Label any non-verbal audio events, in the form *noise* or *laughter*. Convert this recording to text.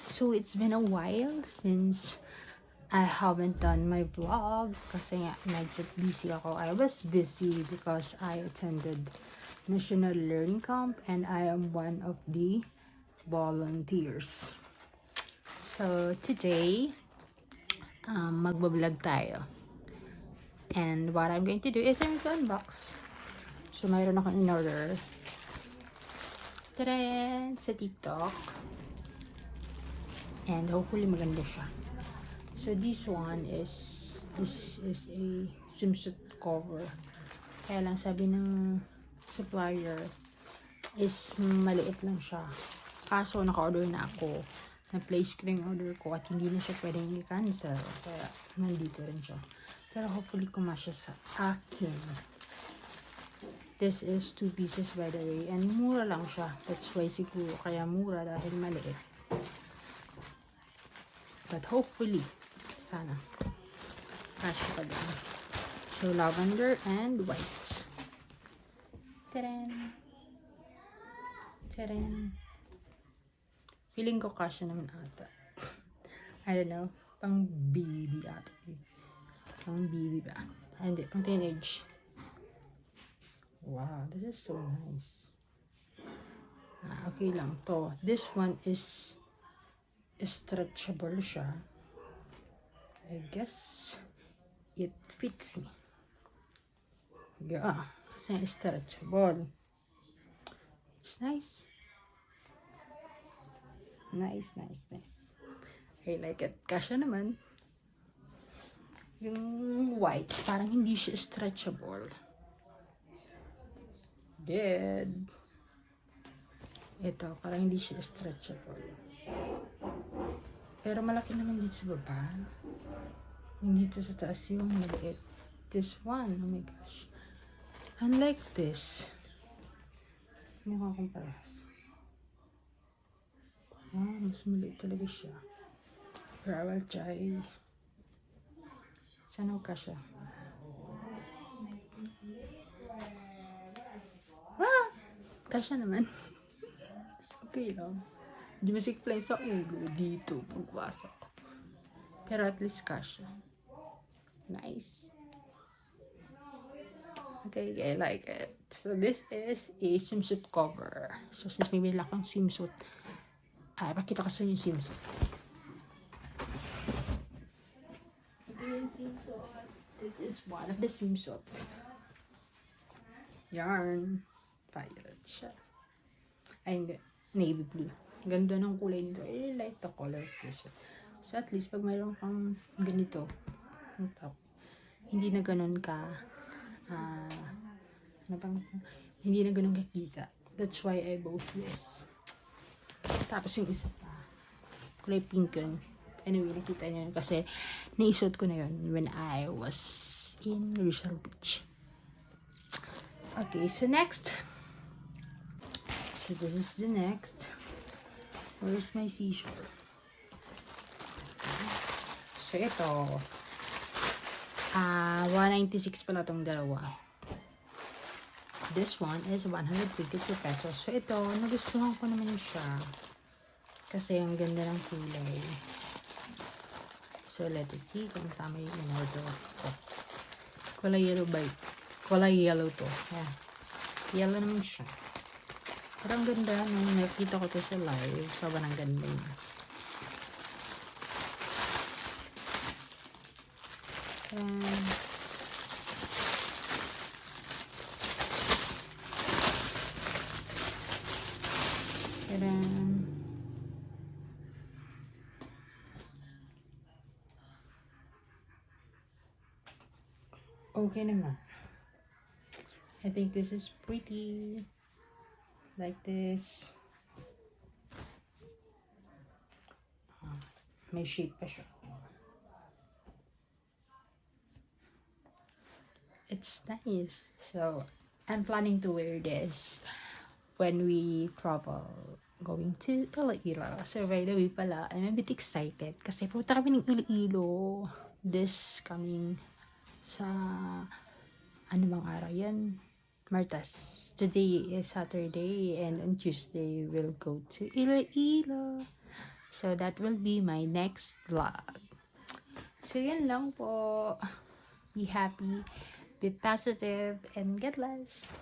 so it's been a while since I haven't done my vlog kasi nga medyo busy ako. I was busy because I attended National Learning Camp and I am one of the volunteers. So today, um, magbablog tayo. And what I'm going to do is I'm going to unbox. So mayroon akong in order. Tara! Sa TikTok. And hopefully maganda siya. So this one is this is a swimsuit cover. Kaya lang sabi ng supplier is maliit lang siya. Kaso naka-order na ako. Na-place ko yung order ko at hindi na siya pwedeng i-cancel. Kaya nandito rin siya. Pero hopefully kumasya sa akin. This is two pieces by the way. And mura lang siya. That's why siguro kaya mura dahil maliit. But hopefully, sana, kasya pa din. So, lavender and white. Tadam! Tadam! Feeling ko kasya naman ata. I don't know. Pang baby ata. Pang baby ba? Hindi. Pang teenage. Wow, this is so nice. Ah, okay lang to. This one is stretchable siya. I guess it fits me. Yeah, kasi stretchable. It's nice. Nice, nice, nice. I like it. Kasha naman. Yung white, parang hindi siya stretchable. Good. Ito, parang hindi siya stretchable. Pero malaki naman dito sa baba. Yung dito sa taas yung maliit. This one, oh my gosh. Unlike this. Hindi ko kumparas. Ah, mas maliit talaga siya. Pero I will try. Sana ka siya. Ah! Kasya naman. *laughs* okay lang. Di masik play sa ulo dito pagpasok. Pero at least kasha. Nice. Okay, I like it. So this is a swimsuit cover. So since may bila kang swimsuit, ay, pakita ko sa inyo yung swimsuit. This is, this is one of the swimsuit. Yarn. Violet siya. Ay, hindi. Navy blue. Ganda ng kulay nito. I like the color of this one. So, at least, pag mayroon kang ganito, ang top, hindi na ganun ka, ah, ano bang, hindi na ganun kakita. That's why I bought this. Tapos yung isa pa, kulay pink yun. Anyway, nakita niyo yun kasi naisot ko na yun when I was in Rizal Beach. Okay, so next. So this is the next. Where's my seashore? So ito. Ah, 196 pala tong dalawa. This one is 152 pesos. So ito, nagustuhan ko naman siya. Kasi ang ganda ng kulay. So let us see kung tama yung in-order ko. Kulay yellow ba? Kulay yellow to. Yeah. Yellow naman siya. Pero ang ganda nung nakita ko to sa live. Sobrang ganda niya. And, Tadam. Okay naman. I think this is pretty. Like this. Ah, May shape pa siya. It's nice. So, I'm planning to wear this when we travel going to Iloilo. So, by the way pala, I'm a bit excited kasi pupunta kami ng Iloilo this coming sa ano bang araw yan? Martas. Today is Saturday and on Tuesday we'll go to Iloilo. So, that will be my next vlog. So, yan lang po. Be happy, be positive, and get less.